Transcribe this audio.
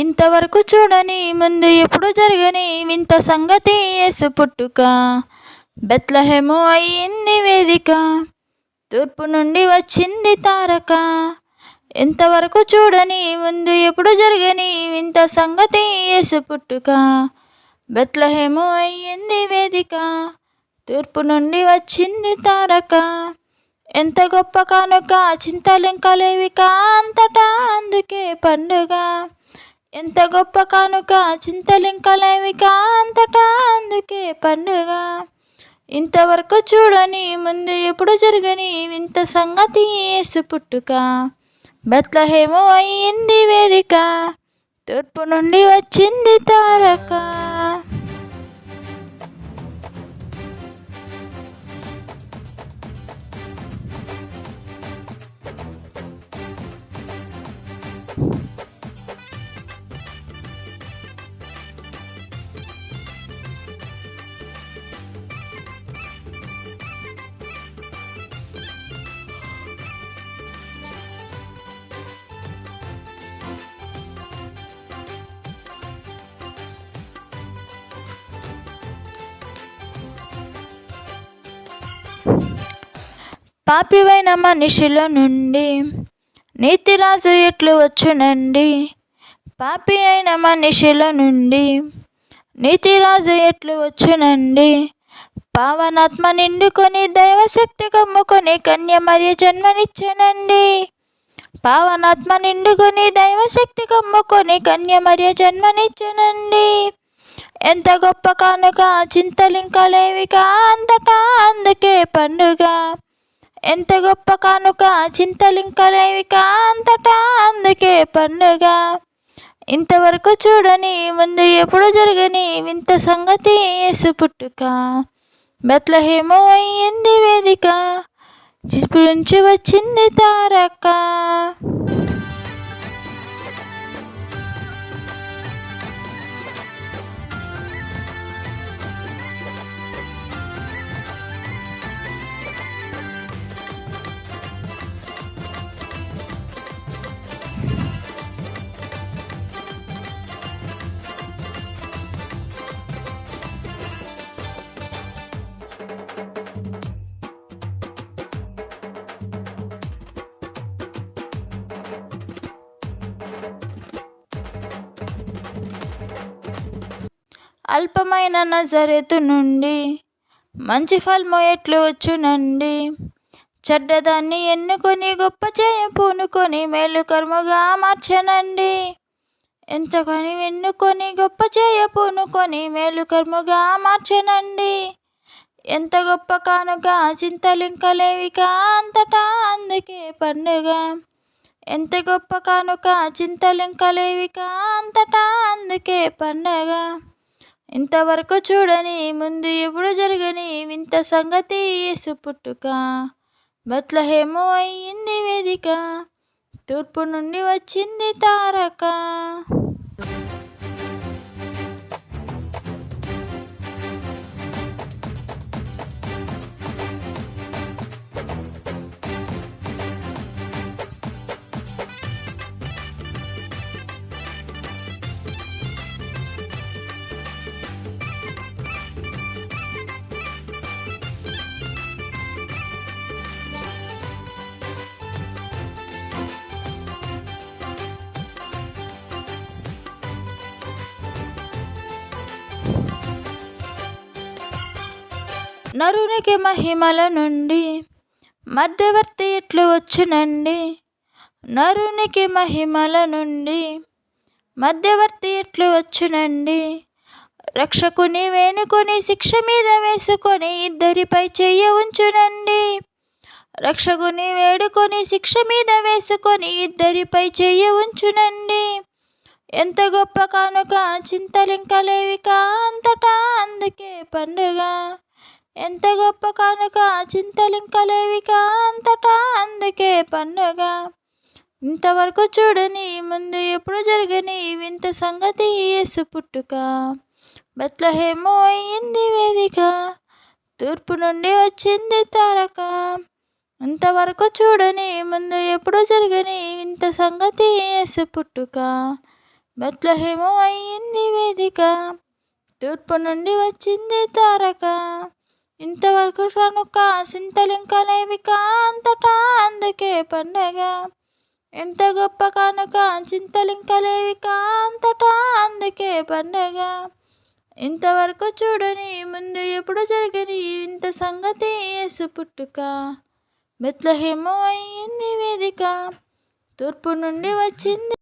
ఇంతవరకు చూడని ముందు ఎప్పుడు జరగని వింత సంగతి యేసు పుట్టుక. బెత్లహేము అయ్యింది వేదిక. తూర్పు నుండి వచ్చింది తారక. ఇంతవరకు చూడని ముందు ఎప్పుడు జరగని వింత సంగతి యేసు పుట్టుక. బెత్లహేము అయ్యింది వేదిక. తూర్పు నుండి వచ్చింది తారక. ఎంత గొప్ప కానుక చింతలింకలేవిక అంతటా అందుకే పండుగ. ఎంత గొప్ప కానుక చింతలింకలేవిక అంతటా అందుకే పండుగ. ఇంతవరకు చూడని ముందు ఎప్పుడు జరగని వింత సంగతి యేసు పుట్టుక. బెత్లహేము అయ్యింది వేదిక తూర్పు నుండి వచ్చింది తారక. పాపివైన మనుషుల నుండి నీతిరాజు ఎట్లు వచ్చునండి? పాపి అయిన మనుషుల నుండి నీతిరాజు ఎట్లు వచ్చునండి? పావనాత్మ నిండుకొని దైవశక్తి కమ్ముకొని కన్యమర్య జన్మనిచ్చానండి. పావనాత్మ నిండుకొని దైవశక్తి కమ్ముకొని కన్యమర్య జన్మనిచ్చానండి. ఎంత గొప్ప కానుక చింతలింకలేవిక అంతటా అందుకే పండుగ. ఎంత గొప్ప కానుక చింతలింకలేవిక అంతటా అందుకే పండుగ. ఇంతవరకు చూడని ముందు ఎప్పుడు జరగని వింత సంగతి యేసు పుట్టుక. బెత్లహేమో అయ్యింది వేదిక. నుంచి వచ్చింది తారక. అల్పమైన నజరేతు నుండి మంచి ఫలము ఎట్లు వచ్చునండి? చెడ్డదాన్ని ఎన్నుకొని గొప్ప చేయ పూనుకొని మేలు కర్మగా మార్చనండి. ఎంతకొని ఎన్నుకొని గొప్ప చేయ పూనుకొని మేలు కర్మగా మార్చనండి. ఎంత గొప్ప కానుక చింతలింకలేవిక అంతటా అందుకే పండుగ. ఎంత గొప్ప కానుక చింతలింకలేవిక అంతటా అందుకే పండగ. ఇంతవరకు చూడని ముందు ఎప్పుడు జరగని వింత సంగతి యేసు పుట్టుక. బెత్లహేమో అయ్యింది వేదిక. తూర్పు నుండి వచ్చింది తారక. నరునికి మహిమల నుండి మధ్యవర్తి ఇట్లు వచ్చునండి. నరునికి మహిమల నుండి మధ్యవర్తి ఇట్లు వచ్చునండి. రక్షకుని వేణుకొని శిక్ష మీద వేసుకొని ఇద్దరిపై చెయ్య ఉంచునండి. రక్షకుని వేడుకొని శిక్ష మీద వేసుకొని ఇద్దరిపై చెయ్య ఉంచునండి. ఎంత గొప్ప కానుక చింతలింకలేవిక అంతటా అందుకే పండుగ. ఎంత గొప్ప కానుక చింతలింకలేవిక అంతటా అందుకే పండుగ. ఇంతవరకు చూడని ముందు ఎప్పుడు జరగని వింత సంగతి యేసు పుట్టుక. బెత్లహేమో అయ్యింది వేదిక తూర్పు నుండి వచ్చింది తారక. ఇంతవరకు చూడని ముందు ఎప్పుడు జరగని వింత సంగతి యేసు పుట్టుక. బెత్లహేమో అయ్యింది వేదిక తూర్పు నుండి వచ్చింది తారక. ఇంతవరకు కనుక చింతలింకలేవిక? అంతటా అందుకే పండగ. ఎంత గొప్ప కనుక చింతలింకలేవి అంతటా అందుకే పండగ. ఇంతవరకు చూడని ముందు ఎప్పుడు జరగని ఇంత సంగతి యేసు పుట్టుక. బెత్లహేమో అయ్యింది వేదిక. తూర్పు నుండి వచ్చింది